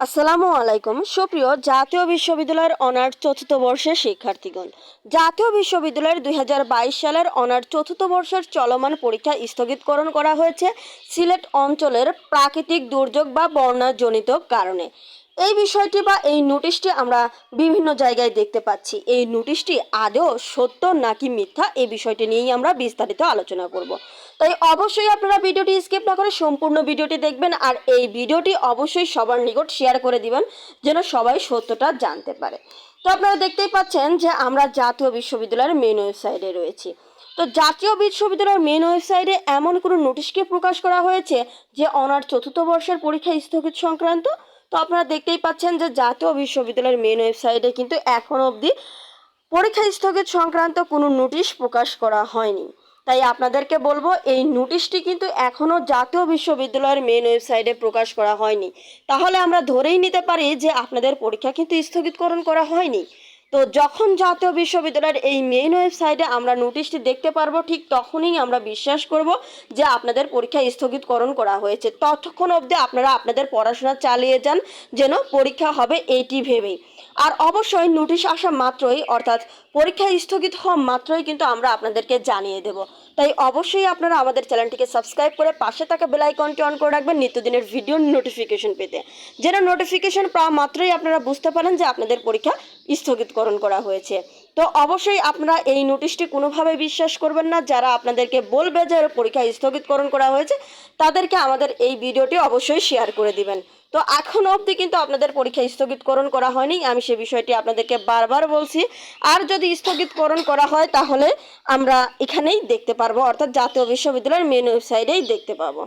আসসালামু আলাইকুম। সুপ্রিয় জাতীয় বিশ্ববিদ্যালয়ের অনার্স চতুর্থ বর্ষের শিক্ষার্থীগণ, জাতীয় বিশ্ববিদ্যালয়ের দুই হাজার বাইশ সালের অনার্স চতুর্থ বর্ষের চলমান পরীক্ষা স্থগিতকরণ করা হয়েছে সিলেট অঞ্চলের প্রাকৃতিক দুর্যোগ বা বন্যাজনিত কারণে। এই বিষয়টি বা এই নোটিশটি আমরা বিভিন্ন জায়গায় দেখতে পাচ্ছি। এই নোটিশটি আদৌ সত্য নাকি মিথ্যা এই বিষয়টি নিয়েই আমরা বিস্তারিত আলোচনা করব। তাই অবশ্যই আপনারা ভিডিওটি স্কিপ না করে সম্পূর্ণ ভিডিওটি দেখবেন আর এই ভিডিওটি অবশ্যই সবার নিকট শেয়ার করে দিবেন যেন সবাই সত্যটা জানতে পারে। তো আপনারা দেখতেই পাচ্ছেন যে আমরা জাতীয় বিশ্ববিদ্যালয়ের মেন ওয়েবসাইটে রয়েছি। তো জাতীয় বিশ্ববিদ্যালয়ের মেন ওয়েবসাইটে এমন কোনো নোটিশকে প্রকাশ করা হয়েছে যে অনার চতুর্থ বর্ষের পরীক্ষা স্থগিত সংক্রান্ত? তো আপনারা দেখতেই পাচ্ছেন যে জাতীয় বিশ্ববিদ্যালয়ের মেন ওয়েবসাইটে কিন্তু এখন অবধি পরীক্ষা স্থগিত সংক্রান্ত কোনো নোটিশ প্রকাশ করা হয়নি। তাই আপনাদেরকে বলব, এই নোটিশটি কিন্তু এখনও জাতীয় বিশ্ববিদ্যালয়ের মেন ওয়েবসাইটে প্রকাশ করা হয়নি। তাহলে আমরা ধরেই নিতে পারি যে আপনাদের পরীক্ষা কিন্তু স্থগিতকরণ করা হয়নি। তো যখন জাতীয় বিশ্ববিদ্যালয়ের এই মেইন ওয়েবসাইটে আমরা নোটিশটি দেখতে পারব, ঠিক তখনই আমরা বিশ্বাস করব যে আপনাদের পরীক্ষা স্থগিতকরণ করা হয়েছে। ততক্ষণ অবধি আপনারা আপনাদের পড়াশোনা চালিয়ে যান, যেন পরীক্ষা হবে এইটি ভেবেই। আর অবশ্যই নোটিশ আসা মাত্রই, অর্থাৎ পরীক্ষা স্থগিত হওয়া মাত্রই কিন্তু আমরা আপনাদেরকে জানিয়ে দেব। তাই অবশ্যই আপনারা আমাদের চ্যানেলটিকে সাবস্ক্রাইব করে পাশে থাকা বেল আইকনটি অন করে রাখবেন নিত্যদিনের ভিডিও নোটিফিকেশন পেতে। যেন নোটিফিকেশন পাওয়া মাত্রই আপনারা বুঝতে পারেন যে আপনাদের পরীক্ষা স্থগিতকরণ করা হয়েছে। তো অবশ্যই আপনারা এই নোটিশটি কোনোভাবে বিশ্বাস করবেন না, যারা আপনাদেরকে বলবে যে পরীক্ষা স্থগিতকরণ করা হয়েছে, তাদেরকে আমাদের এই ভিডিওটি অবশ্যই শেয়ার করে দিবেন। তো এখন অবধি কিন্তু আপনাদের পরীক্ষা স্থগিতকরণ করা হয়নি। আমি সে বিষয়টি আপনাদেরকে বারবার বলছি। আর যদি স্থগিতকরণ করা হয়, তাহলে আমরা এখানেই দেখতে পারব, অর্থাৎ জাতীয় বিশ্ববিদ্যালয়ের মেন ওয়েবসাইটেই দেখতে পাবো।